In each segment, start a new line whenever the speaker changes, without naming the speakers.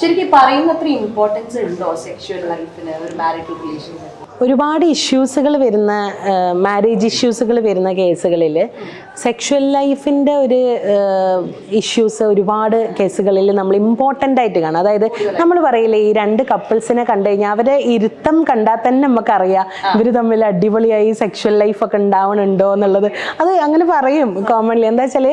ശരിക്കും പറയുന്നത്ര ഇമ്പോർട്ടൻസ് ഉണ്ടോ സെക്ഷൽ ലൈഫിന് ഒരു മാരിറ്റൽ റിലേഷൻഷിപ്പ്
ഒരുപാട് ഇഷ്യൂസുകൾ വരുന്ന മാരേജ് ഇഷ്യൂസുകൾ വരുന്ന കേസുകളിൽ സെക്ഷൽ ലൈഫിന്റെ ഒരു ഇഷ്യൂസ് ഒരുപാട് കേസുകളിൽ നമ്മൾ ഇമ്പോർട്ടന്റ് ആയിട്ട് കാണും. അതായത് നമ്മൾ പറയില്ലേ ഈ രണ്ട് കപ്പിൾസിനെ കണ്ടു കഴിഞ്ഞാൽ അവരെ ഇരുത്തം കണ്ടാൽ തന്നെ നമുക്കറിയാം ഇവർ തമ്മിൽ അടിപൊളിയായി സെക്ഷൽ ലൈഫൊക്കെ ഉണ്ടാവണുണ്ടോ എന്നുള്ളത്. അത് അങ്ങനെ പറയും കോമൺലി എന്താ വെച്ചാൽ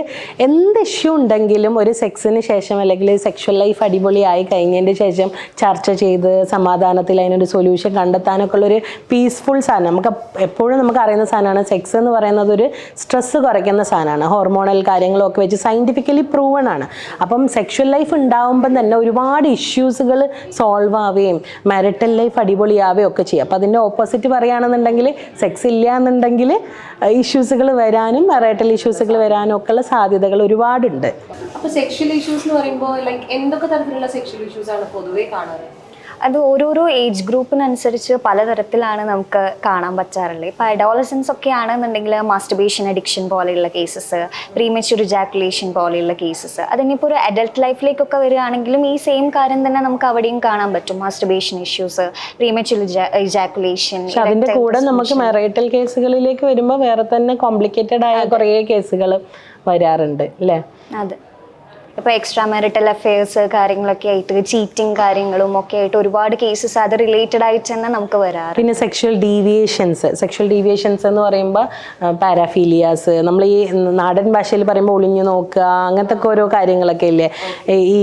എന്ത് ഇഷ്യൂ ഉണ്ടെങ്കിലും ഒരു സെക്സിന് ശേഷം അല്ലെങ്കിൽ സെക്ഷൽ ലൈഫ് അടിപൊളിയായി കഴിഞ്ഞതിന്റെ ശേഷം ചർച്ച ചെയ്ത് സമാധാനത്തിൽ അതിനൊരു സൊല്യൂഷൻ കണ്ടെത്താനൊക്കെ ഉള്ളൊരു പീസ്ഫുൾ സാധനം. നമുക്ക് എപ്പോഴും നമുക്ക് അറിയുന്ന സാധനമാണ് സെക്സ് എന്ന് പറയുന്നത് ഒരു സ്ട്രെസ്സ് കുറയ്ക്കുന്ന സാധനമാണ്. ഹോർമോണൽ കാര്യങ്ങളൊക്കെ വെച്ച് സയന്റിഫിക്കലി പ്രൂവൺ ആണ്. അപ്പം സെക്ഷൽ ലൈഫ് ഉണ്ടാവുമ്പം തന്നെ ഒരുപാട് ഇഷ്യൂസുകൾ സോൾവ് ആവുകയും മാരിറ്റൽ ലൈഫ് അടിപൊളിയാവുകയും ഒക്കെ ചെയ്യും. അപ്പം അതിന്റെ ഓപ്പോസിറ്റ് പറയുകയാണെന്നുണ്ടെങ്കിൽ സെക്സ് ഇല്ല എന്നുണ്ടെങ്കിൽ ഇഷ്യൂസുകൾ വരാനും മാരിറ്റൽ ഇഷ്യൂസുകൾ വരാനും ഒക്കെയുള്ള സാധ്യതകൾ ഒരുപാടുണ്ട്.
അപ്പോൾ സെക്ഷൽ ഇഷ്യൂസ് എന്ന് പറയുമ്പോൾ ലൈക്ക് എന്തൊക്കെ തരത്തിലുള്ള സെക്ഷൽ ഇഷ്യൂസ് ആണ് പൊതുവേ കാണാറ്.
അത് ഓരോരോ ഏജ് ഗ്രൂപ്പിനനുസരിച്ച് പലതരത്തിലാണ് നമുക്ക് കാണാൻ പറ്റാറുള്ളത്. ഇപ്പോൾ അഡോളസൻസ് ഒക്കെ ആണെന്നുണ്ടെങ്കിൽ മാസ്റ്റർബേഷൻ അഡിക്ഷൻ പോലെയുള്ള കേസസ് പ്രീമച്യൂർ ജാക്കുലേഷൻ പോലെയുള്ള കേസസ് അതിനിപ്പോൾ ഒരു അഡൽട്ട് ലൈഫിലേക്കൊക്കെ വരികയാണെങ്കിലും ഈ സെയിം കാര്യം തന്നെ നമുക്ക് അവിടെയും കാണാൻ പറ്റും. മാസ്റ്റർബേഷൻ ഇഷ്യൂസ് പ്രീമച്യൂർ
ജാക്കുലേഷൻ അതിന്റെ കൂടെ നമുക്ക് മെറൈറ്റൽ കേസുകളിലേക്ക് വരുമ്പോൾ വേറെ തന്നെ കോംപ്ലിക്കേറ്റഡ് ആയ കുറേ കേസുകൾ വരാറുണ്ട് അല്ലേ?
അതെ. ഇപ്പോൾ എക്സ്ട്രാ മാരിറ്റൽ അഫയേഴ്സ് കാര്യങ്ങളൊക്കെ ആയിട്ട് ചീറ്റിംഗ് കാര്യങ്ങളും ഒക്കെ ആയിട്ട് ഒരുപാട് കേസസ് അത് റിലേറ്റഡ് ആയിട്ട് തന്നെ നമുക്ക് വരാറ്.
പിന്നെ സെക്ഷൽ ഡീവിയേഷൻസ് സെക്ഷൽ ഡീവിയേഷൻസ് എന്ന് പറയുമ്പോൾ പാരാഫീലിയാസ് നമ്മൾ ഈ നാടൻ ഭാഷയിൽ പറയുമ്പോൾ ഒളിഞ്ഞു നോക്കുക അങ്ങനത്തെ ഒക്കെ ഓരോ കാര്യങ്ങളൊക്കെ ഇല്ലേ? ഈ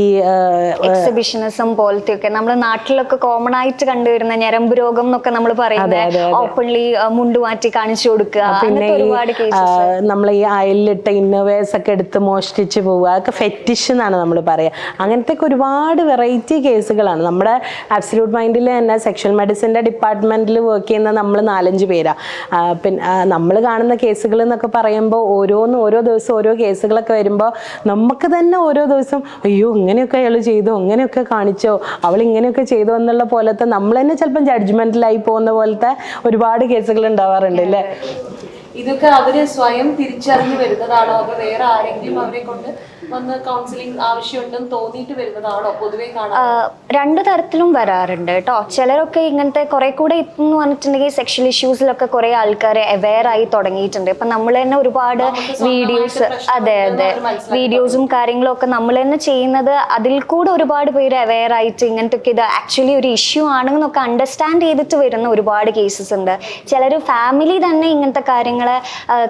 എക്സിബിഷനിസം പോലത്തെ ഒക്കെ നമ്മൾ നാട്ടിലൊക്കെ കോമൺ ആയിട്ട് കണ്ടുവരുന്ന ഞരമ്പ് രോഗം എന്നൊക്കെ നമ്മൾ പറയുന്നത് ഓപ്പൺലി മുണ്ട് മാറ്റി കാണിച്ചു കൊടുക്കുക
പിന്നെ
ഒരുപാട് കേസസ്
നമ്മൾ ഈ അയലിലിട്ട ഇന്നോവേഴ്സ് ഒക്കെ എടുത്ത് മോഷ്ടിച്ച് പോവുക അതൊക്കെ ഫെറ്റിഷ് എന്നാണ് നമ്മൾ പറയുക അങ്ങനത്തെ ഒരുപാട് വെറൈറ്റി കേസുകളാണ്. നമ്മുടെ അബ്സല്യൂട്ട് മൈൻഡിൽ തന്നെ സെക്ഷൽ മെഡിസിന്റെ ഡിപ്പാർട്ട്മെന്റിൽ വർക്ക് ചെയ്യുന്ന നമ്മൾ നാലഞ്ച് പേരാണ് പിന്നെ നമ്മൾ കാണുന്ന കേസുകൾ എന്നൊക്കെ പറയുമ്പോൾ ഓരോന്ന് ഓരോ ദിവസം ഓരോ കേസുകളൊക്കെ വരുമ്പോൾ നമുക്ക് തന്നെ ഓരോ ദിവസം അയ്യോ ഇങ്ങനെയൊക്കെ അയാൾ ചെയ്തോ ഇങ്ങനെയൊക്കെ കാണിച്ചോ അവൾ ഇങ്ങനെയൊക്കെ ചെയ്തോ എന്നുള്ള പോലത്തെ നമ്മൾ തന്നെ ചിലപ്പം ജഡ്ജ്മെന്റിലായി പോകുന്ന പോലത്തെ ഒരുപാട് കേസുകൾ ഉണ്ടാവാറുണ്ട് അല്ലേ?
ഇതൊക്കെ അവർ സ്വയം തിരിച്ചറിഞ്ഞ് വരുന്നതാണോ? അതോ വേറെ ആരെങ്കിലും അവരെ കൊണ്ട് വന്ന് കൗൺസിലിംഗ് ആവശ്യമുണ്ടെന്ന് തോന്നിയിട്ട് വരുന്നതാണോ? പൊതുവേ
രണ്ട് തരത്തിലും വരാറുണ്ട് കേട്ടോ. ചിലരൊക്കെ ഇങ്ങനത്തെ കുറെ കൂടെ ഇപ്പം പറഞ്ഞിട്ടുണ്ടെങ്കിൽ സെക്ഷൽ ഇഷ്യൂസിലൊക്കെ കുറെ ആൾക്കാരെ അവെയർ ആയി തുടങ്ങിയിട്ടുണ്ട്. ഇപ്പൊ നമ്മൾ തന്നെ ഒരുപാട് വീഡിയോസ് അതെ അതെ. വീഡിയോസും കാര്യങ്ങളും ഒക്കെ നമ്മൾ തന്നെ ചെയ്യുന്നത് അതിൽ കൂടെ ഒരുപാട് പേര് അവെയർ ആയിട്ട് ഇങ്ങനത്തെ ഒക്കെ ഇത് ആക്ച്വലി ഒരു ഇഷ്യൂ ആണെന്നൊക്കെ അണ്ടർസ്റ്റാൻഡ് ചെയ്തിട്ട് വരുന്ന ഒരുപാട് കേസസ് ഉണ്ട്. ചിലർ ഫാമിലി തന്നെ ഇങ്ങനത്തെ കാര്യങ്ങൾ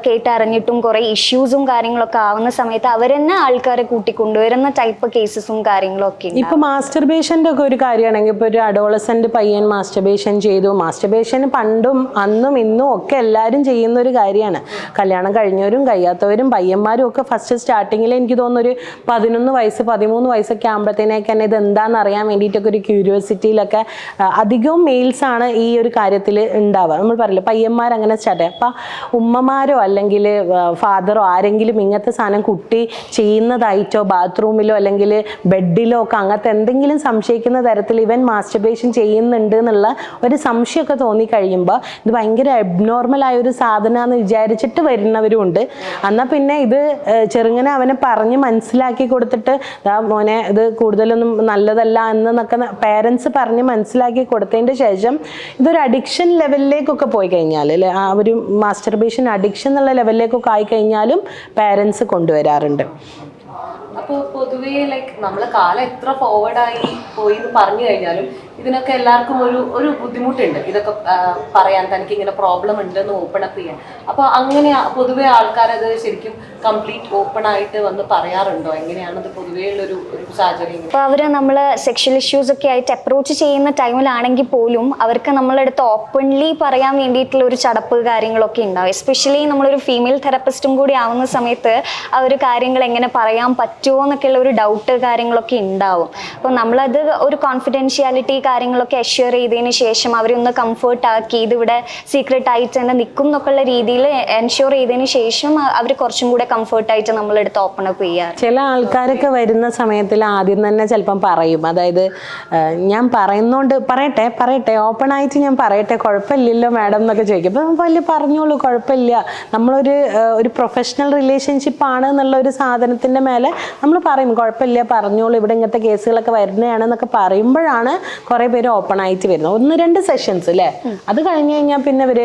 കേട്ടറിഞ്ഞിട്ടും കുറെ ഇഷ്യൂസും കാര്യങ്ങളൊക്കെ ആവുന്ന സമയത്ത് അവർ തന്നെ ആൾക്കാരെ കൂട്ടിക്കൊണ്ടുവരുന്ന ടൈപ്പ് കേസസും കാര്യങ്ങളൊക്കെ
ഇപ്പൊ മാസ്റ്റർബേഷന്റെ ഒക്കെ ഒരു കാര്യമാണെങ്കിൽ ഇപ്പൊ ഒരു അഡോളസന്റ് പയ്യൻ മാസ്റ്റർബേഷൻ ചെയ്തു. മാസ്റ്റർബേഷൻ പണ്ടും അന്നും ഇന്നും ഒക്കെ എല്ലാവരും ചെയ്യുന്ന ഒരു കാര്യമാണ്. കല്യാണം കഴിഞ്ഞവരും കഴിയാത്തവരും പയ്യന്മാരും ഒക്കെ ഫസ്റ്റ് സ്റ്റാർട്ടിങ്ങിൽ എനിക്ക് തോന്നുന്നു ഒരു പതിനൊന്ന് വയസ്സ് പതിമൂന്ന് വയസ്സൊക്കെ ആകുമ്പോഴത്തേനൊക്കെ തന്നെ ഇത് എന്താണെന്ന് അറിയാൻ വേണ്ടിയിട്ടൊക്കെ ഒരു ക്യൂരിയോസിറ്റിയിലൊക്കെ അധികവും മെയിൽസ് ആണ് ഈ ഒരു കാര്യത്തിൽ ഉണ്ടാവുക. നമ്മൾ പറയില്ല പയ്യന്മാർ അങ്ങനെ സ്റ്റാർട്ട് അപ്പം ഉമ്മമാരോ അല്ലെങ്കിൽ ഫാദറോ ആരെങ്കിലും ഇങ്ങനത്തെ സാധനം കുട്ടി ചെയ്യുന്നതായിട്ടോ ബാത്റൂമിലോ അല്ലെങ്കിൽ ബെഡിലോ ഒക്കെ അങ്ങനത്തെ എന്തെങ്കിലും സംശയിക്കുന്ന തരത്തിൽ ഇവൻ മാസ്റ്റർബേഷൻ ചെയ്യുന്നുണ്ട് എന്നുള്ള ഒരു സംശയമൊക്കെ തോന്നി കഴിയുമ്പോൾ ഇത് ഭയങ്കര അബ്നോർമൽ ആയ ഒരു സാധനമാണെന്ന് വിചാരിച്ചിട്ട് വരുന്നവരും ഉണ്ട്. എന്നാൽ പിന്നെ ഇത് ചെറുങ്ങനെ അവനെ പറഞ്ഞ് മനസ്സിലാക്കി കൊടുത്തിട്ട് മോനെ ഇത് കൂടുതലൊന്നും നല്ലതല്ല എന്നൊക്കെ പേരൻസ് പറഞ്ഞ് മനസ്സിലാക്കി കൊടുത്തതിന്റെ ശേഷം ഇതൊരു അഡിക്ഷൻ ലെവലിലേക്കൊക്കെ പോയി കഴിഞ്ഞാൽ അല്ലെ? ആ ഒരു മാസ്റ്റർബേഷൻ അഡിക്ഷൻ എന്നുള്ള ലെവലിലേക്കൊക്കെ ആയി കഴിഞ്ഞാലും പേരൻസ് കൊണ്ടുവരാറുണ്ട്.
അപ്പോൾ പൊതുവേ ലൈക്ക് നമ്മളെ കാലം എത്ര ഫോർവേഡ് ആയി പോയി എന്ന് പറഞ്ഞു കഴിഞ്ഞാലും ഇതിനൊക്കെ എല്ലാവർക്കും ഒരു ഒരു ബുദ്ധിമുട്ടുണ്ട്. ഇതൊക്കെ പറയാൻ തനിക്ക് ഇങ്ങനെ പ്രോബ്ലം ഉണ്ടെന്ന് ഓപ്പൺ അപ്പ് ചെയ്യാൻ. അപ്പോൾ അങ്ങനെ പൊതുവേ ആൾക്കാരത് ശരിക്കും കംപ്ലീറ്റ് ഓപ്പൺ ആയിട്ട് വന്ന് പറയാറുണ്ടോ? എങ്ങനെയാണത് പൊതുവേ ഉള്ളൊരു ഒരു സാഹചര്യം
അപ്പോൾ അവർ നമ്മൾ സെക്ഷൽ ഇഷ്യൂസ് ഒക്കെ ആയിട്ട് അപ്രോച്ച് ചെയ്യുന്ന ടൈമിലാണെങ്കിൽ പോലും അവർക്ക് നമ്മളെടുത്ത് ഓപ്പൺലി പറയാൻ വേണ്ടിയിട്ടുള്ള ഒരു ചടപ്പ് കാര്യങ്ങളൊക്കെ ഉണ്ടാവും. എസ്പെഷ്യലി നമ്മളൊരു ഫീമെയിൽ തെറപ്പിസ്റ്റും കൂടി ആവുന്ന സമയത്ത് ആ ഒരു കാര്യങ്ങൾ എങ്ങനെ പറയാൻ പറ്റുമോ എന്നൊക്കെയുള്ള ഒരു ഡൗട്ട് കാര്യങ്ങളൊക്കെ ഉണ്ടാവും. അപ്പോൾ നമ്മളത് ഒരു കോൺഫിഡൻഷ്യാലിറ്റി കാര്യങ്ങളൊക്കെ അഷ്യൂർ ചെയ്തതിന് ശേഷം അവരെ ഒന്ന് കംഫർട്ട് ആക്കി ഇതിവിടെ സീക്രട്ട് ആയിട്ട് തന്നെ നിൽക്കും എന്നൊക്കെയുള്ള രീതിയിൽ എൻഷുർ ചെയ്തതിന് ശേഷം അവർ കുറച്ചും കൂടെ കംഫർട്ടായിട്ട് നമ്മളെടുത്ത് ഓപ്പൺ അപ്പ് ചെയ്യാറ്.
ചില ആൾക്കാരൊക്കെ വരുന്ന സമയത്തിൽ ആദ്യം തന്നെ ചിലപ്പം പറയും. അതായത് ഞാൻ പറയുന്നോണ്ട് പറയട്ടെ പറയട്ടെ ഓപ്പൺ ആയിട്ട് ഞാൻ പറയട്ടെ കുഴപ്പമില്ലല്ലോ മാഡം എന്നൊക്കെ ചോദിക്കും. അപ്പം വലിയ പറഞ്ഞോളൂ കുഴപ്പമില്ല. നമ്മളൊരു ഒരു പ്രൊഫഷണൽ റിലേഷൻഷിപ്പ് ആണ് എന്നുള്ള ഒരു സാധനത്തിന്റെ മേലെ നമ്മൾ പറയും കുഴപ്പമില്ല പറഞ്ഞോളൂ ഇവിടെ ഇങ്ങനത്തെ കേസുകളൊക്കെ വരുന്നതാണെന്നൊക്കെ പറയുമ്പോഴാണ് കുറേ പേര് ഓപ്പൺ ആയിട്ട് വരുന്നു. ഒന്ന് രണ്ട് സെഷൻസ് അല്ലേ അത് കഴിഞ്ഞ് കഴിഞ്ഞാൽ പിന്നെ ഇവർ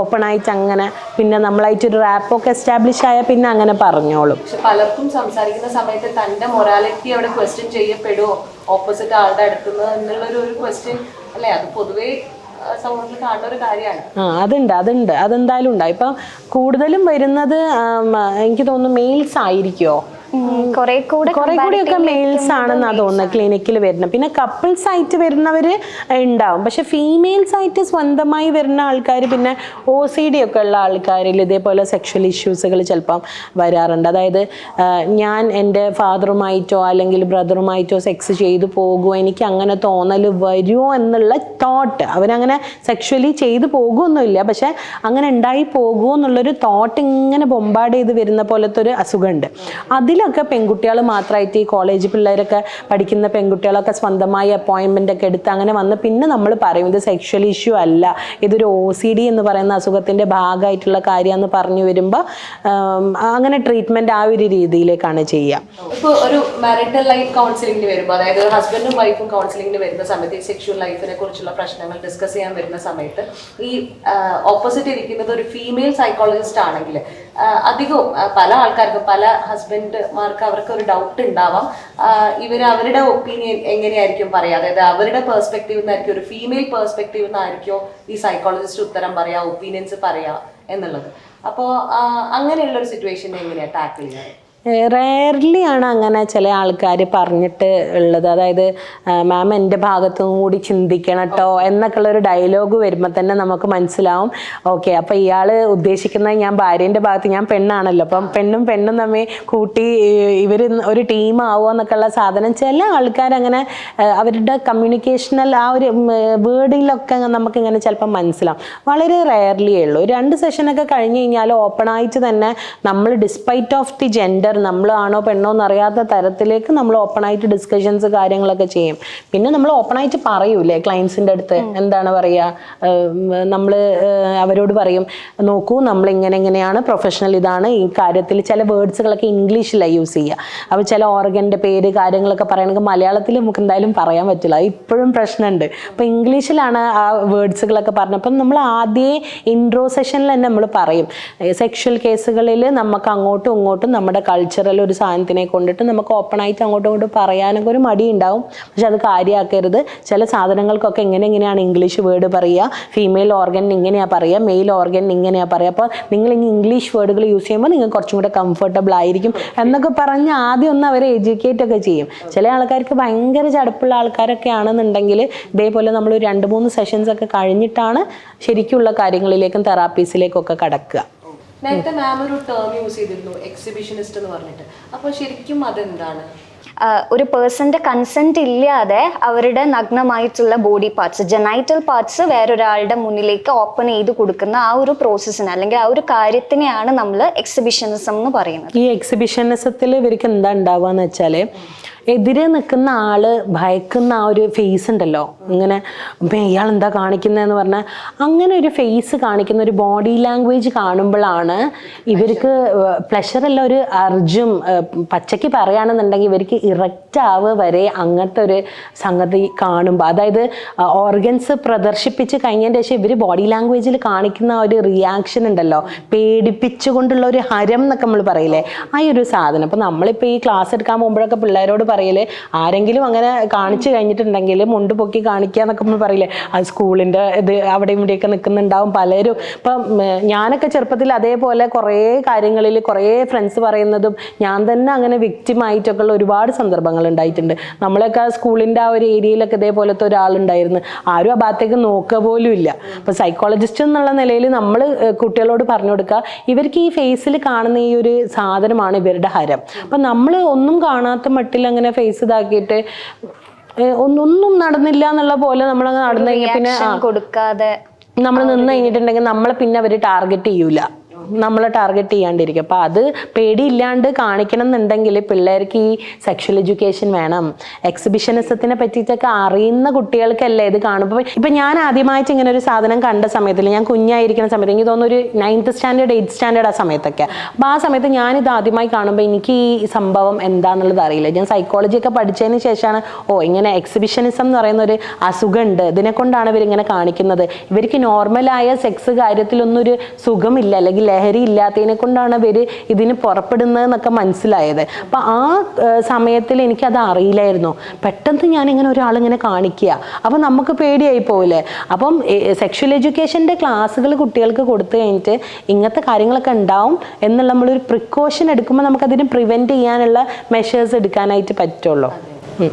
ഓപ്പൺ ആയിട്ട് അങ്ങനെ പിന്നെ നമ്മളായിട്ട് ഒരു റാപ്പ് ഒക്കെ എസ്റ്റാബ്ലിഷ് ആയാൽ പിന്നെ അങ്ങനെ പറഞ്ഞോളും.
പലർക്കും സംസാരിക്കുന്ന സമയത്ത് തന്റെ മൊറാലിറ്റി അവിടെ ക്വസ്റ്റ്യൻ ചെയ്യപ്പെടുമോ ഓപ്പോസിറ്റ് ആളുടെ അടുത്തുനിന്ന് എന്നുള്ളൊരു ഒരു ക്വസ്റ്റ്യൻ അല്ലെ? അത് പൊതുവേ ആ
അതുണ്ട് അതുണ്ട്. അതെന്തായാലും ഉണ്ടാവും ഇപ്പം കൂടുതലും വരുന്നത് എനിക്ക് തോന്നുന്നു മെയിൽസ് ആയിരിക്കുമോ
കുറെ കൂടെ
കുറെ കൂടിയൊക്കെ മെയിൽസ് ആണെന്നാ തോന്നുന്നത് ക്ലിനിക്കിൽ വരുന്നത് പിന്നെ കപ്പിൾസ് ആയിട്ട് വരുന്നവർ ഉണ്ടാവും പക്ഷെ ഫീമെയിൽസ് ആയിട്ട് സ്വന്തമായി വരുന്ന ആൾക്കാർ പിന്നെ ഒ സി ഡി ഒക്കെ ഉള്ള ആൾക്കാരിൽ ഇതേപോലെ സെക്ഷൽ ഇഷ്യൂസുകൾ ചിലപ്പം വരാറുണ്ട്. അതായത് ഞാൻ എന്റെ ഫാദറുമായിട്ടോ അല്ലെങ്കിൽ ബ്രദറുമായിട്ടോ സെക്സ് ചെയ്തു പോകുമോ എനിക്ക് അങ്ങനെ തോന്നൽ വരുമോ എന്നുള്ള തോട്ട് അവരങ്ങനെ സെക്ഷലി ചെയ്തു പോകുമൊന്നുമില്ല പക്ഷെ അങ്ങനെ ഉണ്ടായി പോകുമോ എന്നുള്ളൊരു തോട്ട് ഇങ്ങനെ ബൊമ്പാട് ചെയ്ത് വരുന്ന പോലത്തെ ഒരു അസുഖമുണ്ട് അതിലൊക്കെ പെൺകുട്ടികൾ മാത്രമായിട്ട് ഈ കോളേജ് പിള്ളേരൊക്കെ പഠിക്കുന്ന പെൺകുട്ടികളൊക്കെ സ്വന്തമായി അപ്പോയിൻമെന്റ് ഒക്കെ എടുത്ത് അങ്ങനെ വന്ന് പിന്നെ നമ്മൾ പറയും ഇത് സെക്ഷൽ ഇഷ്യൂ അല്ല. ഇതൊരു ഒ സി ഡി എന്ന് പറയുന്ന അസുഖത്തിന്റെ ഭാഗമായിട്ടുള്ള കാര്യമെന്ന് പറഞ്ഞു വരുമ്പോൾ അങ്ങനെ ട്രീറ്റ്മെന്റ് ആ ഒരു രീതിയിലേക്കാണ് ചെയ്യുക
ഇപ്പോൾ ഒരു മാരിറ്റൽ ലൈഫ് കൗൺസിലിംഗിന് വരുമ്പോൾ അതായത് ഹസ്ബൻഡും വൈഫും കൗൺസിലിംഗിന് വരുന്ന സമയത്ത് ഈ സെക്ഷൽ ലൈഫിനെ കുറിച്ചുള്ള പ്രശ്നങ്ങൾ ഡിസ്കസ് ചെയ്യാൻ വരുന്ന സമയത്ത് ഈ ഓപ്പോസിറ്റ് ഇരിക്കുന്നത് ഒരു ഫീമെയിൽ സൈക്കോളജിസ്റ്റ് ആണെങ്കിൽ അധികവും പല ആൾക്കാർക്ക് പല ഹസ്ബൻഡ്മാർക്ക് അവർക്ക് ഒരു ഡൗട്ട് ഉണ്ടാവാം. ഇവർ അവരുടെ ഒപ്പീനിയൻ എങ്ങനെയായിരിക്കും പറയുക അതായത് അവരുടെ പേഴ്സ്പെക്റ്റീവ് നിന്നായിരിക്കും ഒരു ഫീമെയിൽ പേഴ്സ്പെക്റ്റീവ് നിന്നായിരിക്കും ഈ സൈക്കോളജിസ്റ്റ് ഉത്തരം പറയുക ഒപ്പീനിയൻസ് പറയുക എന്നുള്ളത്. അപ്പോൾ അങ്ങനെയുള്ള ഒരു സിറ്റുവേഷൻ എങ്ങനെയാണ് ടാക്കിൾ ചെയ്യുന്നത്?
റയർലി ആണ് അങ്ങനെ ചില ആൾക്കാർ പറഞ്ഞിട്ട് ഉള്ളത്. അതായത് മാം എന്റെ ഭാഗത്തും കൂടി ചിന്തിക്കണം കേട്ടോ എന്നൊക്കെ ഉള്ളൊരു ഡയലോഗ് വരുമ്പോൾ തന്നെ നമുക്ക് മനസ്സിലാവും. ഓക്കെ അപ്പോൾ ഇയാൾ ഉദ്ദേശിക്കുന്നത് ഞാൻ ഭാര്യേന്റെ ഭാഗത്ത് ഞാൻ പെണ്ണാണല്ലോ. അപ്പം പെണ്ണും പെണ്ണും തമ്മിൽ കൂട്ടി ഇവർ ഒരു ടീം ആവുക എന്നൊക്കെ ഉള്ള സാധനം ചില ആൾക്കാരങ്ങനെ അവരുടെ കമ്മ്യൂണിക്കേഷണൽ ആ ഒരു വേർഡിലൊക്കെ നമുക്കിങ്ങനെ ചിലപ്പം മനസ്സിലാവും. വളരെ റയർലിയേ ഉള്ളൂ. രണ്ട് സെഷനൊക്കെ കഴിഞ്ഞ് കഴിഞ്ഞാൽ ഓപ്പണായിട്ട് തന്നെ നമ്മൾ ഡിസ്പൈറ്റ് ഓഫ് ദി ജെൻഡർ നമ്മളാണോ പെണ്ണോ എന്നറിയാത്ത തരത്തിലേക്ക് നമ്മൾ ഓപ്പണായിട്ട് ഡിസ്കഷൻസ് കാര്യങ്ങളൊക്കെ ചെയ്യും. പിന്നെ നമ്മൾ ഓപ്പണായിട്ട് പറയൂലേ ക്ലയൻസിന്റെ അടുത്ത്. എന്താണ് പറയുക നമ്മൾ അവരോട് പറയും നോക്കൂ നമ്മൾ ഇങ്ങനെ ഇങ്ങനെയാണ് പ്രൊഫഷണൽ ഇതാണ് ഈ കാര്യത്തിൽ ചില വേർഡ്സുകളൊക്കെ ഇംഗ്ലീഷിലാണ് യൂസ് ചെയ്യുക അപ്പോൾ ചില ഓർഗന്റെ പേര് കാര്യങ്ങളൊക്കെ പറയണമെങ്കിൽ മലയാളത്തിൽ നമുക്ക് എന്തായാലും പറയാൻ പറ്റില്ല. ഇപ്പോഴും പ്രശ്നമുണ്ട്. അപ്പോൾ ഇംഗ്ലീഷിലാണ് ആ വേർഡ്സുകളൊക്കെ പറഞ്ഞത്. അപ്പം നമ്മൾ ആദ്യമേ ഇൻട്രോ സെഷനിൽ തന്നെ നമ്മൾ പറയും. സെക്ഷൽ കേസുകളിൽ നമുക്ക് അങ്ങോട്ടും ഇങ്ങോട്ടും നമ്മുടെ കൾച്ചറൽ ഒരു സാധനത്തിനെ കൊണ്ടിട്ട് നമുക്ക് ഓപ്പൺ ആയിട്ട് അങ്ങോട്ടും ഇങ്ങോട്ടും പറയാനൊക്കെ ഒരു മടി ഉണ്ടാവും. പക്ഷെ അത് കാര്യമാക്കരുത് ചില സാധനങ്ങൾക്കൊക്കെ എങ്ങനെ എങ്ങനെയാണ് ഇംഗ്ലീഷ് വേർഡ് പറയുക? ഫീമെയിൽ ഓർഗൻ ഇങ്ങനെയാണ് പറയുക? മെയിൽ ഓർഗൻ ഇങ്ങനെയാണ് പറയുക? അപ്പോൾ നിങ്ങൾ ഇനി ഇംഗ്ലീഷ് വേർഡുകൾ യൂസ് ചെയ്യുമ്പോൾ നിങ്ങൾ കുറച്ചും കൂടെ കംഫർട്ടബിൾ ആയിരിക്കും എന്നൊക്കെ പറഞ്ഞ് ആദ്യം ഒന്ന് അവരെ എഡ്യൂക്കേറ്റ് ഒക്കെ ചെയ്യും. ചില ആൾക്കാർക്ക് ഭയങ്കര ചടുപ്പുള്ള ആൾക്കാരൊക്കെ ആണെന്നുണ്ടെങ്കിൽ ഇതേപോലെ നമ്മൾ രണ്ട് മൂന്ന് സെഷൻസ് ഒക്കെ കഴിഞ്ഞിട്ടാണ് ശരിക്കുള്ള കാര്യങ്ങളിലേക്കും തെറാപ്പീസിലേക്കും ഒക്കെ കടക്കുക.
നേരത്തെ മാം ഒരു ടേം യൂസ് ചെയ്തിരുന്നു എക്സിബിഷനിസ്റ്റ് എന്ന് പറഞ്ഞിട്ട്. അപ്പോൾ ശരിക്കും അതെന്താണ്?
ഒരു പേഴ്സന്റെ കൺസെന്റ് ഇല്ലാതെ അവരുടെ നഗ്നമായിട്ടുള്ള ബോഡി പാർട്സ് ജനൈറ്റൽ പാർട്സ് വേറൊരാളുടെ മുന്നിലേക്ക് ഓപ്പൺ ചെയ്ത് കൊടുക്കുന്ന ആ ഒരു പ്രോസസ്സിന് അല്ലെങ്കിൽ ആ ഒരു കാര്യത്തിനെയാണ് നമ്മൾ എക്സിബിഷനിസം എന്ന് പറയുന്നത്.
ഈ എക്സിബിഷനിസത്തിൽ ഇവർക്ക് എന്താ ഉണ്ടാവുക എന്ന് വെച്ചാൽ എതിരെ നിൽക്കുന്ന ആൾ ഭയക്കുന്ന ആ ഒരു ഫേസ് ഉണ്ടല്ലോ. ഇങ്ങനെ "ഇപ്പൊ ഇയാൾ എന്താ കാണിക്കുന്നതെന്ന് പറഞ്ഞാൽ അങ്ങനെ ഒരു ഫേസ് കാണിക്കുന്ന ഒരു ബോഡി ലാംഗ്വേജ് കാണുമ്പോഴാണ് ഇവർക്ക് പ്ലഷറല്ല ഒരു അർജും പച്ചയ്ക്ക് പറയുകയാണെന്നുണ്ടെങ്കിൽ ഇവർക്ക് ഇറക്റ്റ് ആവുക വരെ അങ്ങനത്തെ ഒരു സംഗതി കാണുമ്പോൾ അതായത് ഓർഗൻസ് പ്രദർശിപ്പിച്ച് കഴിഞ്ഞതിന് ശേഷം ഇവർ ബോഡി ലാംഗ്വേജിൽ കാണിക്കുന്ന ഒരു റിയാക്ഷൻ ഉണ്ടല്ലോ. പേടിപ്പിച്ചുകൊണ്ടുള്ള ഒരു ഹരം എന്നൊക്കെ നമ്മൾ പറയില്ലേ? ആ ഒരു സാധനം. അപ്പോൾ നമ്മളിപ്പോൾ ഈ ക്ലാസ് എടുക്കാൻ പോകുമ്പോഴൊക്കെ പിള്ളേരോട് പറയൽ. ആരെങ്കിലും അങ്ങനെ കാണിച്ചു കഴിഞ്ഞിട്ടുണ്ടെങ്കിൽ മുണ്ട് പൊക്കി കാണിക്കുക എന്നൊക്കെ നമ്മൾ പറയില്ലേ. അത് സ്കൂളിന്റെ ഇത് അവിടെ ഇവിടെയൊക്കെ നിൽക്കുന്നുണ്ടാവും പലരും. ഇപ്പം ഞാനൊക്കെ ചെറുപ്പത്തിൽ അതേപോലെ കുറേ കാര്യങ്ങളിൽ കുറേ ഫ്രണ്ട്സ് പറയുന്നതും ഞാൻ തന്നെ അങ്ങനെ വ്യക്തിമായിട്ടൊക്കെ ഉള്ള ഒരുപാട് സന്ദർഭങ്ങൾ ഉണ്ടായിട്ടുണ്ട്. നമ്മളൊക്കെ സ്കൂളിന്റെ ആ ഒരു ഏരിയയിലൊക്കെ ഇതേപോലത്തെ ഒരാളുണ്ടായിരുന്നു. ആരും ആ ഭാഗത്തേക്ക് നോക്കുക പോലും ഇല്ല. അപ്പോൾ സൈക്കോളജിസ്റ്റ് എന്നുള്ള നിലയിൽ നമ്മൾ കുട്ടികളോട് പറഞ്ഞു കൊടുക്കുക ഇവർക്ക് ഈ ഫേസിൽ കാണുന്ന ഈ ഒരു സാധനമാണ് ഇവരുടെ ഹരം. അപ്പം നമ്മൾ ഒന്നും കാണാത്ത മട്ടിൽ അങ്ങനെ ഫേസ് ഇതാക്കിയിട്ട് ഒന്നൊന്നും ഒന്നും ഒന്നും നടന്നില്ല എന്നുള്ള പോലെ നമ്മൾ നടന്നു കഴിഞ്ഞാൽ പിന്നെ
കൊടുക്കാതെ
നമ്മൾ നിന്ന് കഴിഞ്ഞിട്ടുണ്ടെങ്കിൽ നമ്മളെ പിന്നെ അവർ ടാർഗറ്റ് ചെയ്യൂല. നമ്മളെ ടാർഗറ്റ് ചെയ്യാണ്ടിരിക്കും. അപ്പോൾ അത് പേടിയില്ലാണ്ട് കാണിക്കണം എന്നുണ്ടെങ്കിൽ പിള്ളേർക്ക് ഈ സെക്ഷൽ എഡ്യൂക്കേഷൻ വേണം. എക്സിബിഷനിസത്തിനെ പറ്റിയിട്ടൊക്കെ അറിയുന്ന കുട്ടികൾക്കല്ലേ ഇത് കാണുമ്പോൾ ഇപ്പം ഞാൻ ആദ്യമായിട്ട് ഇങ്ങനെ ഒരു സാധനം കണ്ട സമയത്തിൽ ഞാൻ കുഞ്ഞായിരിക്കുന്ന സമയത്ത് എനിക്ക് തോന്നുന്നു ഒരു നയൻത്ത് സ്റ്റാൻഡേർഡ് എയ്ത്ത് സ്റ്റാൻഡേർഡ് ആ സമയത്തൊക്കെ. അപ്പോൾ ആ സമയത്ത് ഞാനിത് ആദ്യമായി കാണുമ്പോൾ എനിക്ക് ഈ സംഭവം എന്താണെന്നുള്ളത് അറിയില്ല. ഞാൻ സൈക്കോളജി ഒക്കെ പഠിച്ചതിന് ശേഷമാണ് ഓ ഇങ്ങനെ എക്സിബിഷനിസം എന്ന് പറയുന്ന ഒരു അസുഖമുണ്ട്. ഇതിനെ കൊണ്ടാണ് ഇവരിങ്ങനെ കാണിക്കുന്നത്. ഇവർക്ക് നോർമലായ സെക്സ് കാര്യത്തിലൊന്നും ഒരു സുഖമില്ല. അല്ലെങ്കിൽ ലഹരി ഇല്ലാത്തതിനെ കൊണ്ടാണ് ഇവർ ഇതിന് പുറപ്പെടുന്നത് എന്നൊക്കെ മനസ്സിലായത്. അപ്പം ആ സമയത്തിൽ എനിക്കത് അറിയില്ലായിരുന്നു. പെട്ടെന്ന് ഞാൻ ഇങ്ങനെ ഒരാളിങ്ങനെ കാണിക്കുക. അപ്പം നമുക്ക് പേടിയായി പോവില്ലേ? അപ്പം സെക്ഷൽ എഡ്യൂക്കേഷന്റെ ക്ലാസ്സുകൾ കുട്ടികൾക്ക് കൊടുത്തു കഴിഞ്ഞിട്ട് ഇങ്ങനത്തെ കാര്യങ്ങളൊക്കെ ഉണ്ടാവും എന്നുള്ള നമ്മളൊരു പ്രിക്കോഷൻ എടുക്കുമ്പോൾ നമുക്കതിന് പ്രിവെന്റ് ചെയ്യാനുള്ള മെഷേഴ്സ് എടുക്കാനായിട്ട് പറ്റുള്ളൂ. അപ്പോൾ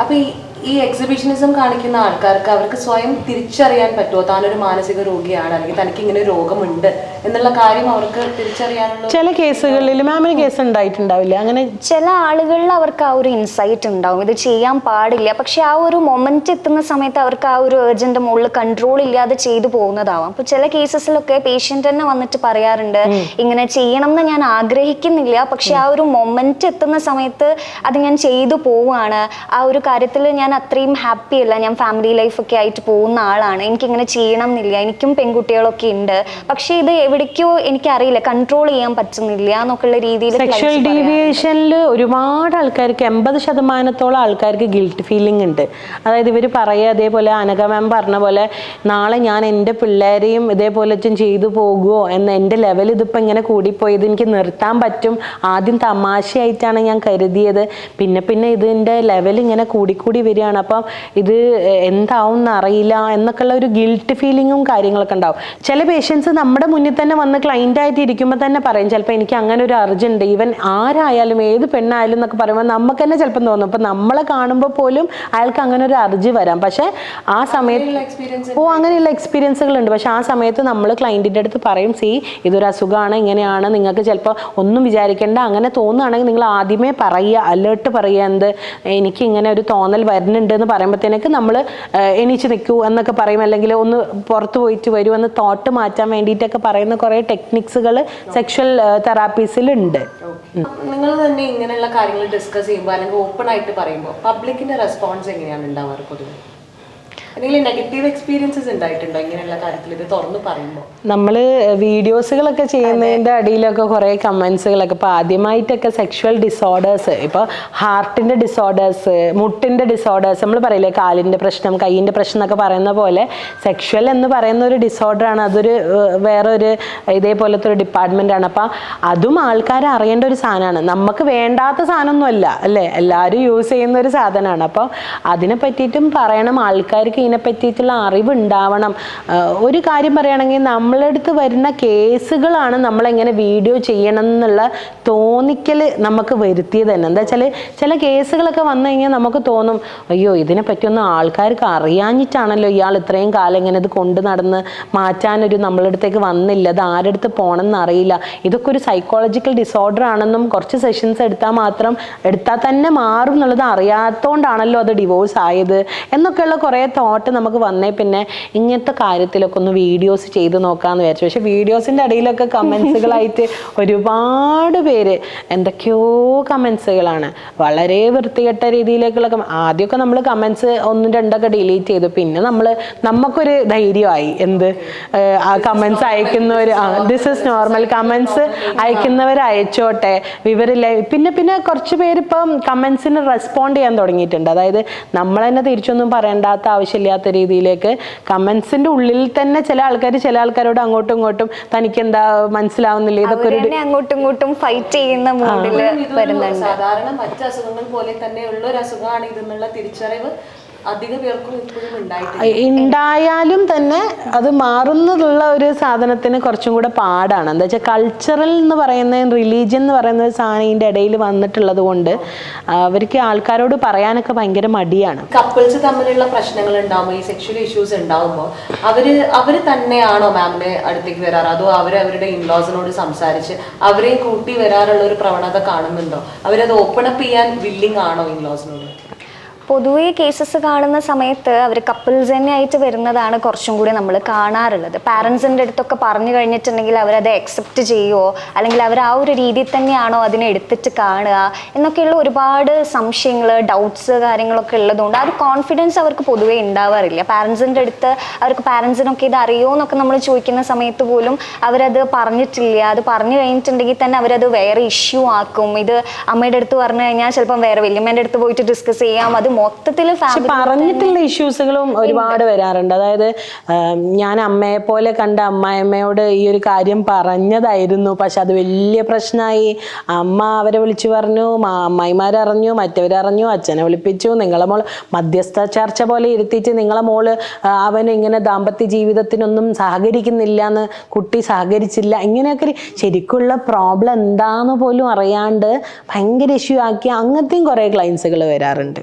അപ്പൊ ഈ ഈ എക്സിബിഷനിസം കാണിക്കുന്ന ആൾക്കാർക്ക് അവർക്ക് സ്വയം തിരിച്ചറിയാൻ പറ്റുമോ? താനൊരു മാനസിക രോഗിയാണ് അല്ലെങ്കിൽ തനിക്ക് ഇങ്ങനെ ഒരു രോഗമുണ്ട് എന്നുള്ള കാര്യം അവർക്ക് തിരിച്ചറിയാനുള്ള
ചില കേസുകളിൽ മാമിന് കേസ് ഉണ്ടായിട്ടുണ്ടാവില്ല. അങ്ങനെ
ചില ആളുകളിൽ അവർക്ക് ആ ഒരു ഇൻസൈറ്റ് ഉണ്ടാവും. ഇത് ചെയ്യാൻ പാടില്ല. പക്ഷെ ആ ഒരു മൊമെന്റ് എത്തുന്ന സമയത്ത് അവർക്ക് ആ ഒരു ഏർജന്റ് മുകളിൽ കൺട്രോൾ ഇല്ലാതെ ചെയ്തു പോകുന്നതാവാം. അപ്പൊ ചില കേസസിലൊക്കെ പേഷ്യന്റ് തന്നെ വന്നിട്ട് പറയാറുണ്ട് ഇങ്ങനെ ചെയ്യണം എന്ന് ഞാൻ ആഗ്രഹിക്കുന്നില്ല. പക്ഷെ ആ ഒരു മൊമെന്റ് എത്തുന്ന സമയത്ത് അത് ഞാൻ ചെയ്തു പോവാണ്. ആ ഒരു കാര്യത്തിൽ ഞാൻ അത്രയും ഹാപ്പി അല്ല ഞാൻ ഫാമിലി ലൈഫൊക്കെ ആയിട്ട് പോകുന്ന ആളാണ്. എനിക്കിങ്ങനെ ചെയ്യണം എന്നില്ല എനിക്കും പെൺകുട്ടികളൊക്കെ ഉണ്ട്. പക്ഷെ ഇത് എവിടേക്കോ എനിക്കറിയില്ല. കൺട്രോൾ ചെയ്യാൻ പറ്റുന്നില്ല എന്നൊക്കെയുള്ള രീതിയിൽ
സെക്ഷൽ ഡീവിയേഷനിൽ ഒരുപാട് ആൾക്കാർക്ക് എൺപത് ശതമാനത്തോളം ആൾക്കാർക്ക് ഗിൽറ്റ് ഫീലിംഗ് ഉണ്ട്. അതായത് ഇവർ പറയുക അതേപോലെ അനഘ മാം പറഞ്ഞ പോലെ നാളെ ഞാൻ എന്റെ പിള്ളേരെയും ഇതേപോലെ ചെയ്തു പോകുമോ എന്ന എന്റെ ലെവൽ ഇതിപ്പോൾ ഇങ്ങനെ കൂടിപ്പോയി ഇത് എനിക്ക് നിർത്താൻ പറ്റും. ആദ്യം തമാശയായിട്ടാണ് ഞാൻ കരുതിയത്. പിന്നെ പിന്നെ ഇതിന്റെ ലെവൽ ഇങ്ങനെ കൂടിക്കൂടി വരികയാണ് അപ്പം ഇത് എന്താവും എന്നറിയില്ല എന്നൊക്കെയുള്ള ഒരു ഗിൽട്ട് ഫീലിങ്ങും കാര്യങ്ങളൊക്കെ ഉണ്ടാവും. ചില പേഷ്യൻസ് നമ്മുടെ മുന്നിൽ തന്നെ വന്ന് ക്ലൈന്റ് ആയിട്ട് ഇരിക്കുമ്പോൾ തന്നെ പറയും ചിലപ്പോൾ എനിക്ക് അങ്ങനെ ഒരു അർജന്റ് ഈവൻ ആരായാലും ഏത് പെണ്ണായാലും എന്നൊക്കെ പറയുമ്പോൾ നമുക്ക് തന്നെ ചിലപ്പം തോന്നും. അപ്പം നമ്മളെ കാണുമ്പോൾ പോലും അയാൾക്ക് അങ്ങനെ ഒരു അർജി വരാം. പക്ഷേ ആ സമയത്ത് ഓ അങ്ങനെയുള്ള എക്സ്പീരിയൻസുകൾ ഉണ്ട് പക്ഷെ ആ സമയത്ത് നമ്മൾ ക്ലയന്റിന്റെ അടുത്ത് പറയും സി ഇതൊരു അസുഖമാണ് ഇങ്ങനെയാണ്. നിങ്ങൾക്ക് ചിലപ്പോൾ ഒന്നും വിചാരിക്കേണ്ട. അങ്ങനെ തോന്നുകയാണെങ്കിൽ നിങ്ങൾ ആദ്യമേ പറയുക അലേർട്ട് പറയുക എന്ത്? എനിക്ക് ഇങ്ങനെ ഒരു തോന്നൽ വരുന്നുണ്ട് എന്ന് പറയുമ്പോഴത്തേക്ക് നമ്മൾ എണീച്ച് നിൽക്കൂ എന്നൊക്കെ പറയും. അല്ലെങ്കിൽ ഒന്ന് പുറത്ത് പോയിട്ട് വരൂ എന്ന് തോട്ട് മാറ്റാൻ വേണ്ടിയിട്ടൊക്കെ പറയുന്ന കുറേ ടെക്നിക്സുകൾ സെക്ഷൽ തെറാപ്പീസിലുണ്ട്
നിങ്ങൾ തന്നെ ഇങ്ങനെയുള്ള കാര്യങ്ങൾ ഡിസ്കസ് ചെയ്യുമ്പോൾ അല്ലെങ്കിൽ ഓപ്പൺ ആയിട്ട് പറയുമ്പോൾ പബ്ലിക്കിന്റെ റെസ്പോൺസ് എങ്ങനെയാണ് ഉണ്ടാവാറ് പൊതുവെ എന്തെങ്കിലും നെഗറ്റീവ് എക്സ്പീരിയൻസസ് ഉണ്ടായിട്ടുണ്ടോ ഇങ്ങനെയുള്ള കാര്യത്തിൽ ഇത് തുറന്നു പറയുമ്പോൾ
നമ്മൾ വീഡിയോസുകളൊക്കെ ചെയ്യുന്നതിന്റെ അടിയിലൊക്കെ കുറേ കമൻസുകളൊക്കെ ഇപ്പോൾ ആദ്യമായിട്ടൊക്കെ സെക്ഷുവൽ ഡിസോർഡേഴ്സ് ഇപ്പോൾ ഹാർട്ടിന്റെ ഡിസോർഡേഴ്സ് മുട്ടിന്റെ ഡിസോർഡേഴ്സ് നമ്മൾ പറയില്ലേ കാലിന്റെ പ്രശ്നം കയ്യിന്റെ പ്രശ്നം എന്നൊക്കെ പറയുന്ന പോലെ സെക്ഷുവൽ എന്ന് പറയുന്ന ഒരു ഡിസോർഡറാണ് അതൊരു വേറൊരു ഇതേപോലത്തെ ഒരു ഡിപ്പാർട്ട്മെന്റാണ് അപ്പോൾ അതും ആൾക്കാർ അറിയേണ്ട ഒരു സാധനമാണ്. നമുക്ക് വേണ്ടാത്ത സാധനമൊന്നുമല്ല അല്ലേ? എല്ലാവരും യൂസ് ചെയ്യുന്ന ഒരു സാധനമാണ്. അപ്പോൾ അതിനെ പറ്റിയിട്ടും പറയണം. ആൾക്കാർക്ക് ഇതിനെ പറ്റിയിട്ടുള്ള അറിവ് ഉണ്ടാവണം. ഒരു കാര്യം പറയുകയാണെങ്കിൽ നമ്മളടുത്ത് വരുന്ന കേസുകളാണ് നമ്മളെങ്ങനെ വീഡിയോ ചെയ്യണം എന്നുള്ള തോന്നിക്കൽ നമുക്ക് വരുത്തിയത് തന്നെ. എന്താ വെച്ചാൽ ചില കേസുകളൊക്കെ വന്നു കഴിഞ്ഞാൽ നമുക്ക് തോന്നും അയ്യോ ഇതിനെ പറ്റിയൊന്നും ആൾക്കാർക്ക് അറിയാഞ്ഞിട്ടാണല്ലോ ഇയാൾ ഇത്രയും കാലം ഇങ്ങനെ ഇത് കൊണ്ടു നടന്ന് മാറ്റാനൊരു നമ്മളടുത്തേക്ക് വന്നില്ല. അത് ആരടുത്ത് പോകണമെന്ന് അറിയില്ല. ഇതൊക്കെ ഒരു സൈക്കോളജിക്കൽ ഡിസോർഡർ ആണെന്നും കുറച്ച് സെഷൻസ് എടുത്താൽ മാത്രം എടുത്താൽ തന്നെ മാറും എന്നുള്ളത് അറിയാത്തതുകൊണ്ടാണല്ലോ അത് ഡിവോഴ്സ് ആയത്. എന്നൊക്കെയുള്ള കുറേ തോട്ട് നമുക്ക് വന്നേ പിന്നെ ഇങ്ങനത്തെ കാര്യത്തിലൊക്കെ ഒന്ന് വീഡിയോസ് ചെയ്ത് നോക്കാമെന്ന് വിചാരിച്ചു. പക്ഷെ വീഡിയോസിന്റെ ഇടയിലൊക്കെ കമൻസുകളായിട്ട് ഒരുപാട് പേര് എന്തൊക്കെയോ കമൻസുകളാണ് വളരെ വൃത്തികെട്ട രീതിയിലേക്കുള്ള ആദ്യമൊക്കെ നമ്മൾ കമൻസ് ഒന്നും രണ്ടൊക്കെ ഡിലീറ്റ് ചെയ്തു. പിന്നെ നമ്മൾ നമുക്കൊരു ധൈര്യമായി എന്ത് ആ കമൻസ് അയക്കുന്നവർ ദിസ് ഇസ് നോർമൽ കമൻസ് അയക്കുന്നവർ അയച്ചോട്ടെ വിവരില്ല പിന്നെ പിന്നെ കുറച്ച് പേര് ഇപ്പം കമൻസിന് റെസ്പോണ്ട് ചെയ്യാൻ തുടങ്ങിയിട്ടുണ്ട്. അതായത് നമ്മൾ തന്നെ തിരിച്ചൊന്നും പറയേണ്ടാത്ത ആവശ്യമില്ലാത്ത രീതിയിലേക്ക് കമൻസിന്റെ ഉള്ളിൽ തന്നെ ചില ആൾക്കാർ ചില ആൾക്കാരോട് അങ്ങോട്ടും ഇങ്ങോട്ടും തനിക്ക് എന്താ മനസ്സിലാവുന്നില്ല? ഇതൊക്കെ ഒരു
അങ്ങോട്ടും ഇങ്ങോട്ടും ഫൈറ്റ് ചെയ്യുന്ന മൂഡിൽ
ഇതൊരു
വരുന്നുണ്ട്.
സാധാരണ മറ്റു അസുഖങ്ങൾ പോലെ ഉള്ള ഒരു അസുഖമാണ് ഇതെന്നുള്ള തിരിച്ചറിവ് അധിക പേർക്കും ഇപ്പോഴും
ഉണ്ടായാലും തന്നെ അത് മാറുന്നതുള്ള ഒരു സാധനത്തിന് കുറച്ചും കൂടെ പാടാണ്. എന്താ വെച്ചാൽ കൾച്ചറൽ എന്ന് പറയുന്ന റിലീജിയൻ എന്ന് പറയുന്ന ഒരു സാധനം ഇതിന്റെ ഇടയിൽ വന്നിട്ടുള്ളത് കൊണ്ട് അവർക്ക് ആൾക്കാരോട് പറയാനൊക്കെ ഭയങ്കര മടിയാണ്.
കപ്പിൾസ് തമ്മിലുള്ള പ്രശ്നങ്ങൾ ഉണ്ടാകുമ്പോൾ ഈ സെക്ഷൽ ഇഷ്യൂസ് ഉണ്ടാകുമ്പോൾ അവർ അവർ തന്നെയാണോ മാമിന്റെ അടുത്തേക്ക് വരാറ്? അതോ അവർ അവരുടെ ഇൻലോസിനോട് സംസാരിച്ച് അവരെയും കൂട്ടി വരാറുള്ള ഒരു പ്രവണത കാണുന്നുണ്ടോ? അവരത് ഓപ്പൺ അപ്പ് ചെയ്യാൻ വില്ലിംഗ് ആണോ ഇൻലോസിനോട്
പൊതുവേ കേസസ് കാണുന്ന സമയത്ത് അവർ കപ്പിൾസ് തന്നെ ആയിട്ട് വരുന്നതാണ് കുറച്ചും കൂടി നമ്മൾ കാണാറുള്ളത്. പാരൻസിന്റെ അടുത്തൊക്കെ പറഞ്ഞു കഴിഞ്ഞിട്ടുണ്ടെങ്കിൽ അവരത് അക്സെപ്റ്റ് ചെയ്യുമോ അല്ലെങ്കിൽ അവർ ആ ഒരു രീതിയിൽ തന്നെയാണോ അതിനെ എടുത്തിട്ട് കാണുക? എന്നൊക്കെയുള്ള ഒരുപാട് സംശയങ്ങൾ ഡൗട്ട്സ് കാര്യങ്ങളൊക്കെ ഉള്ളതുകൊണ്ട് ആ ഒരു കോൺഫിഡൻസ് അവർക്ക് പൊതുവേ ഉണ്ടാവാറില്ല. പാരൻസിന്റെ അടുത്ത് അവർക്ക് പാരൻസിനൊക്കെ ഇത് അറിയുമോ എന്നൊക്കെ നമ്മൾ ചോദിക്കുന്ന സമയത്ത് പോലും അവരത് പറഞ്ഞിട്ടില്ല. അത് പറഞ്ഞു കഴിഞ്ഞിട്ടുണ്ടെങ്കിൽ തന്നെ അവരത് വേറെ ഇഷ്യൂ ആക്കും. ഇത് അമ്മയുടെ അടുത്ത് പറഞ്ഞു കഴിഞ്ഞാൽ ചിലപ്പം വേറെ വല്യമ്മേന്റെ അടുത്ത് പോയിട്ട് ഡിസ്കസ് ചെയ്യാം. അത് മൊത്തത്തിൽ
പറഞ്ഞിട്ടുള്ള ഇഷ്യൂസുകളും ഒരുപാട് വരാറുണ്ട്. അതായത് ഞാൻ അമ്മയെ പോലെ കണ്ട അമ്മായിമ്മയോട് ഈ ഒരു കാര്യം പറഞ്ഞതായിരുന്നു. പക്ഷെ അത് വലിയ പ്രശ്നമായി. അമ്മ അവരെ വിളിച്ചു പറഞ്ഞു അമ്മായിമാരറിഞ്ഞു മറ്റവരറിഞ്ഞു അച്ഛനെ വിളിപ്പിച്ചു നിങ്ങളെ മോൾ മധ്യസ്ഥ ചർച്ച പോലെ ഇരുത്തിയിട്ട് നിങ്ങളെ മോൾ അവന് ഇങ്ങനെ ദാമ്പത്യ ജീവിതത്തിനൊന്നും സഹകരിക്കുന്നില്ല എന്ന് കുട്ടി സഹകരിച്ചില്ല ഇങ്ങനെയൊക്കെ ശരിക്കുള്ള പ്രോബ്ലം എന്താന്ന് പോലും അറിയാണ്ട് ഭയങ്കര ഇഷ്യൂ ആക്കി അങ്ങനത്തെയും കുറേ ക്ലൈൻസുകൾ വരാറുണ്ട്.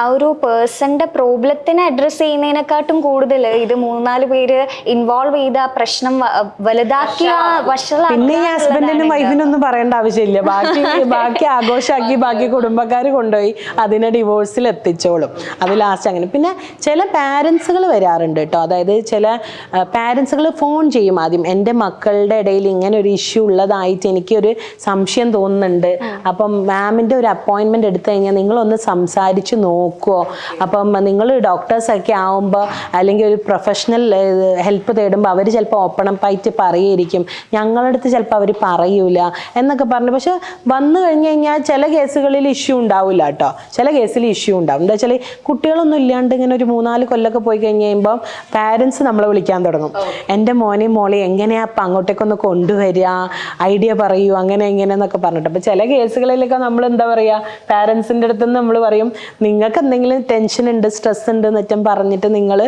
ആ ഒരു പേഴ്സണിന്റെ പ്രോബ്ലത്തിനെ അഡ്രസ്സ് ചെയ്യുന്നതിനെക്കാട്ടും കൂടുതൽ ഇത് മൂന്നാൽ പേര് ഇൻവോൾവ് ചെയ്ത ആ പ്രശ്നം വലുതാക്കിയ
പിന്നെ ഈ ഹസ്ബൻഡിനും വൈഫിനും ഒന്നും പറയേണ്ട ആവശ്യമില്ല. ബാക്കി ബാക്കി ആഘോഷമാക്കി ബാക്കി കുടുംബക്കാർ കൊണ്ടുപോയി അതിനെ ഡിവോഴ്സിൽ എത്തിച്ചോളും. അത് ലാസ്റ്റ് അങ്ങനെ. പിന്നെ ചില പാരൻസുകൾ വരാറുണ്ട് കേട്ടോ. അതായത് ചില പാരൻസുകൾ ഫോൺ ചെയ്യും ആദ്യം. എന്റെ മക്കളുടെ ഇടയിൽ ഇങ്ങനെ ഒരു ഇഷ്യൂ ഉള്ളതായിട്ട് എനിക്കൊരു സംശയം തോന്നുന്നുണ്ട്. അപ്പം മാമിന്റെ ഒരു അപ്പോയിൻമെന്റ് എടുത്തു കഴിഞ്ഞാൽ നിങ്ങളൊന്ന് സംസാരിച്ച് നോക്കുമോ അപ്പം നിങ്ങൾ ഡോക്ടേഴ്സൊക്കെ ആവുമ്പോൾ അല്ലെങ്കിൽ ഒരു പ്രൊഫഷണൽ ഹെൽപ്പ് തേടുമ്പോൾ അവർ ചിലപ്പോൾ ഓപ്പൺ അപ്പ് ആയിട്ട് പറയുമായിരിക്കും ഞങ്ങളുടെ അടുത്ത് ചിലപ്പോൾ അവർ പറയൂല എന്നൊക്കെ പറഞ്ഞു. പക്ഷെ വന്നു കഴിഞ്ഞ് കഴിഞ്ഞാൽ ചില കേസുകളിൽ ഇഷ്യൂ ഉണ്ടാവില്ല കേട്ടോ ചില കേസിൽ ഇഷ്യൂ ഉണ്ടാവും. എന്താ വെച്ചാൽ കുട്ടികളൊന്നും ഇല്ലാണ്ട് ഇങ്ങനെ ഒരു മൂന്നാൽ കൊല്ലമൊക്കെ പോയി കഴിഞ്ഞ് കഴിയുമ്പം പാരൻസ് നമ്മളെ വിളിക്കാൻ തുടങ്ങും. എന്റെ മോനെയും മോളെ എങ്ങനെയാ അപ്പം അങ്ങോട്ടേക്കൊന്ന് കൊണ്ടുവരിക? ഐഡിയ പറയൂ അങ്ങനെ ഇങ്ങനെ എന്നൊക്കെ പറഞ്ഞിട്ട്. അപ്പോൾ ചില കേസുകളിലൊക്കെ നമ്മൾ എന്താ പറയുക പാരൻസിന്റെ അടുത്ത് നമ്മൾ പറയും നിങ്ങൾക്ക് എന്തെങ്കിലും ടെൻഷൻ ഉണ്ട് സ്ട്രെസ് ഉണ്ട് എന്നിട്ടും പറഞ്ഞിട്ട് നിങ്ങൾ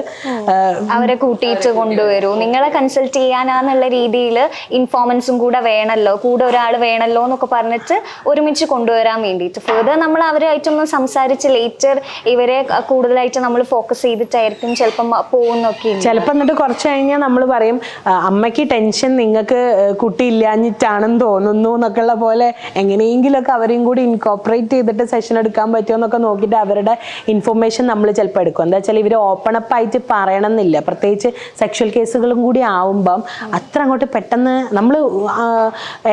അവരെ കൂട്ടിയിട്ട് കൊണ്ടുവരൂ. നിങ്ങളെ കൺസൾട്ട് ചെയ്യാനാന്നുള്ള രീതിയിൽ ഇൻഫോർമൻസും കൂടെ വേണമല്ലോ കൂടെ ഒരാൾ വേണമല്ലോ എന്നൊക്കെ പറഞ്ഞിട്ട് ഒരുമിച്ച് കൊണ്ടുവരാൻ വേണ്ടിയിട്ട്. ഫെർദർ നമ്മൾ അവരായിട്ടൊന്നും സംസാരിച്ച് ലേറ്റർ ഇവരെ കൂടുതലായിട്ട് നമ്മൾ ഫോക്കസ് ചെയ്തിട്ടായിരിക്കും ചിലപ്പം പോകുന്നൊക്കെ.
ചിലപ്പോൾ എന്നിട്ട് കുറച്ച് കഴിഞ്ഞാൽ നമ്മൾ പറയും "ആ, അമ്മയ്ക്ക് ടെൻഷൻ നിങ്ങൾക്ക് കുട്ടി ഇല്ലാഞ്ഞിട്ടാണെന്ന് തോന്നുന്നു എന്നൊക്കെയുള്ള പോലെ എങ്ങനെയെങ്കിലുമൊക്കെ അവരെയും കൂടി ഇൻകോപ്പറേറ്റ് ചെയ്തിട്ട് സെഷൻ എടുക്കാൻ പറ്റുമോ എന്നൊക്കെ നോക്കിയിട്ട് അവരുടെ ഇൻഫർമേഷൻ നമ്മൾ ചിലപ്പോൾ എടുക്കും. എന്താ വെച്ചാൽ ഇവർ ഓപ്പൺ അപ്പ് ആയിട്ട് പറയണമെന്നില്ല. പ്രത്യേകിച്ച് സെക്ഷൽ കേസുകളും കൂടി ആവുമ്പം അത്ര അങ്ങോട്ട് പെട്ടെന്ന് നമ്മൾ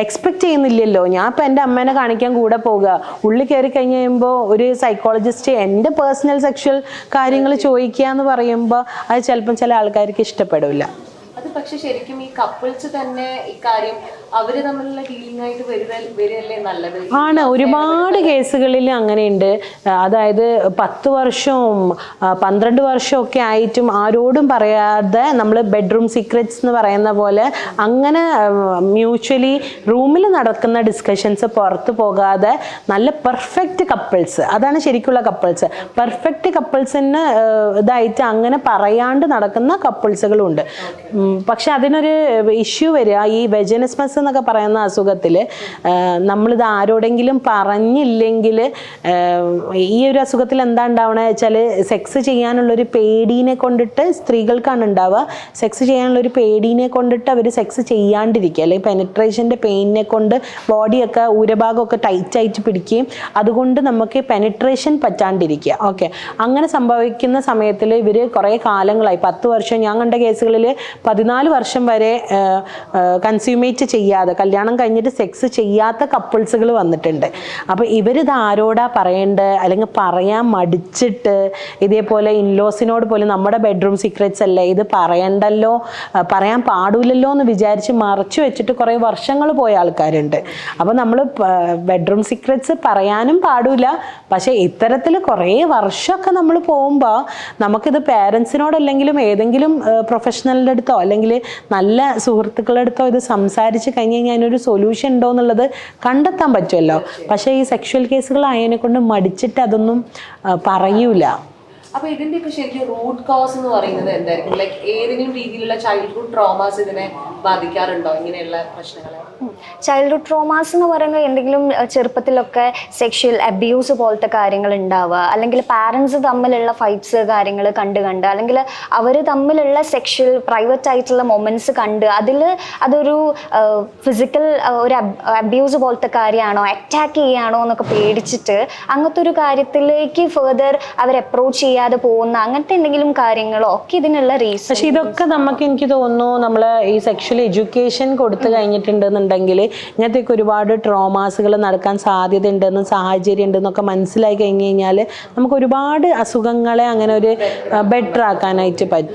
എക്സ്പെക്ട് ചെയ്യുന്നില്ലല്ലോ. ഞാൻ ഇപ്പം എന്റെ അമ്മേനെ കാണിക്കാൻ കൂടെ പോകുക ഉള്ളിൽ കയറി കഴിഞ്ഞ് കഴിയുമ്പോൾ ഒരു സൈക്കോളജിസ്റ്റ് എന്റെ പേഴ്സണൽ സെക്ഷൽ കാര്യങ്ങൾ ചോദിക്കുക എന്ന് പറയുമ്പോൾ അത് ചിലപ്പം ചില ആൾക്കാർക്ക് ഇഷ്ടപ്പെടില്ല.
അത് പക്ഷെ ശരിക്കും ഈ കപ്പിൾസ് തന്നെ ഇക്കാര്യം അവർ തമ്മിലുള്ള ഹീലിംഗ് ആയിട്ട് വരുക വരികയല്ലേ നല്ലത്?
ആണ്. ഒരുപാട് കേസുകളിൽ അങ്ങനെയുണ്ട്. അതായത് പത്ത് വർഷവും പന്ത്രണ്ട് വർഷവും ഒക്കെ ആയിട്ടും ആരോടും പറയാതെ നമ്മൾ ബെഡ്റൂം സീക്രറ്റ്സ് എന്ന് പറയുന്ന പോലെ അങ്ങനെ മ്യൂച്വലി റൂമിൽ നടക്കുന്ന ഡിസ്കഷൻസ് പുറത്ത് പോകാതെ നല്ല പെർഫെക്റ്റ് കപ്പിൾസ് അതാണ് ശരിക്കുള്ള കപ്പിൾസ് പെർഫെക്റ്റ് കപ്പിൾസിന് ഇതായിട്ട് അങ്ങനെ പറയാണ്ട് നടക്കുന്ന കപ്പിൾസുകളുണ്ട് പക്ഷെ അതിനൊരു ഇഷ്യൂ വരിക. ഈ വെജനസ്മസ് എന്നൊക്കെ പറയുന്ന അസുഖത്തിൽ നമ്മളിത് ആരോടെങ്കിലും പറഞ്ഞില്ലെങ്കിൽ ഈ ഒരു അസുഖത്തിൽ എന്താ ഉണ്ടാവണേ വെച്ചാൽ സെക്സ് ചെയ്യാനുള്ളൊരു പേടീനെ കൊണ്ടിട്ട് സ്ത്രീകൾക്കാണ് ഉണ്ടാവുക. സെക്സ് ചെയ്യാനുള്ളൊരു പേടീനെ കൊണ്ടിട്ട് അവർ സെക്സ് ചെയ്യാണ്ടിരിക്കുക. അല്ലെങ്കിൽ പെനിട്രേഷന്റെ പെയിനിനെ കൊണ്ട് ബോഡിയൊക്കെ ഊരഭാഗമൊക്കെ ടൈറ്റ് ആയിട്ട് പിടിക്കുകയും അതുകൊണ്ട് നമുക്ക് പെനിട്രേഷൻ പറ്റാണ്ടിരിക്കുക. ഓക്കെ. അങ്ങനെ സംഭവിക്കുന്ന സമയത്തിൽ ഇവർ കുറേ കാലങ്ങളായി. പത്ത് വർഷം ഞാൻ കണ്ട കേസുകളിൽ പതിനാല് വർഷം വരെ കൺസ്യൂമേറ്റ് ചെയ്യാതെ കല്യാണം കഴിഞ്ഞിട്ട് സെക്സ് ചെയ്യാത്ത കപ്പിൾസുകൾ വന്നിട്ടുണ്ട്. അപ്പോൾ ഇവരിത് ആരോടാ പറയേണ്ടത്? അല്ലെങ്കിൽ പറയാൻ മടിച്ചിട്ട് ഇതേപോലെ ഇൻലോസിനോട് പോലും നമ്മുടെ ബെഡ്റൂം സീക്രറ്റ്സ് അല്ലേ ഇത് പറയണ്ടല്ലോ പറയാൻ പാടില്ലല്ലോ എന്ന് വിചാരിച്ച് മറച്ചു വെച്ചിട്ട് കുറേ വർഷങ്ങൾ പോയ ആൾക്കാരുണ്ട്. അപ്പോൾ നമ്മൾ ബെഡ്റൂം സീക്രറ്റ്സ് പറയാനും പാടില്ല പക്ഷേ ഇത്തരത്തിൽ കുറേ വർഷമൊക്കെ നമ്മൾ പോകുമ്പോൾ നമുക്കിത് പേരൻസിനോടല്ലെങ്കിലും ഏതെങ്കിലും പ്രൊഫഷണലിന്റെ അടുത്തോ അല്ലെങ്കിൽ നല്ല സുഹൃത്തുക്കളുടെ അടുത്തോ ഇത് സംസാരിച്ച് കഴിഞ്ഞ് കഴിഞ്ഞാൽ അതിനൊരു സൊല്യൂഷൻ ഉണ്ടോ എന്നുള്ളത് കണ്ടെത്താൻ പറ്റുമല്ലോ. പക്ഷേ ഈ സെക്ഷൽ കേസുകൾ ആയതിനെ കൊണ്ട് മടിച്ചിട്ട് അതൊന്നും പറയൂല.
അപ്പൊ ഇതിന്റെയൊക്കെ ശരിക്കും റൂട്ട് കോസ് എന്ന് പറയുന്നത് എന്തായിരിക്കും? ലൈക്ക് ഏതെങ്കിലും രീതിയിലുള്ള ചൈൽഡ്ഹുഡ് ട്രോമാസ് ഇതിനെ ബാധിക്കാറുണ്ടോ? ഇങ്ങനെയുള്ള പ്രശ്നങ്ങളെ?
ചൈൽഡ്ഹുഡ് ട്രോമാസ് എന്ന് പറയുന്നത് എന്തെങ്കിലും ചെറുപ്പത്തിലൊക്കെ സെക്ഷൽ അബ്യൂസ് പോലത്തെ കാര്യങ്ങൾ ഉണ്ടാവുക അല്ലെങ്കിൽ പാരൻസ് തമ്മിലുള്ള ഫൈറ്റ്സ് കാര്യങ്ങൾ കണ്ട് കണ്ട് അല്ലെങ്കിൽ അവർ തമ്മിലുള്ള സെക്ഷൽ പ്രൈവറ്റ് ആയിട്ടുള്ള മൊമെന്റ്സ് കണ്ട് അതിൽ അതൊരു ഫിസിക്കൽ ഒരു അബ്യൂസ് പോലത്തെ കാര്യമാണോ അറ്റാക്ക് ചെയ്യാണോ എന്നൊക്കെ പേടിച്ചിട്ട് അങ്ങനത്തെ ഒരു കാര്യത്തിലേക്ക് ഫെർദർ അവർ അപ്രോച്ച് ചെയ്യാതെ പോകുന്ന അങ്ങനത്തെ എന്തെങ്കിലും കാര്യങ്ങളോ ഒക്കെ ഇതിനുള്ള റീസൺ
പക്ഷെ ഇതൊക്കെ നമുക്ക് എനിക്ക് തോന്നുന്നു നമ്മൾ ഈ സെക്ഷൽ എഡ്യൂക്കേഷൻ കൊടുത്തു കഴിഞ്ഞിട്ടുണ്ടെന്നുണ്ടെങ്കിൽ ഇങ്ങനത്തേക്ക് ഒരുപാട് ട്രോമാസുകൾ നടക്കാൻ സാധ്യത ഉണ്ടെന്നും സാഹചര്യം ഉണ്ടെന്നൊക്കെ മനസ്സിലായി കഴിഞ്ഞ് കഴിഞ്ഞാൽ നമുക്ക് ഒരുപാട് അസുഖങ്ങളെ അങ്ങനെ ഒരു ബെറ്റർ ആക്കാനായിട്ട് പറ്റും.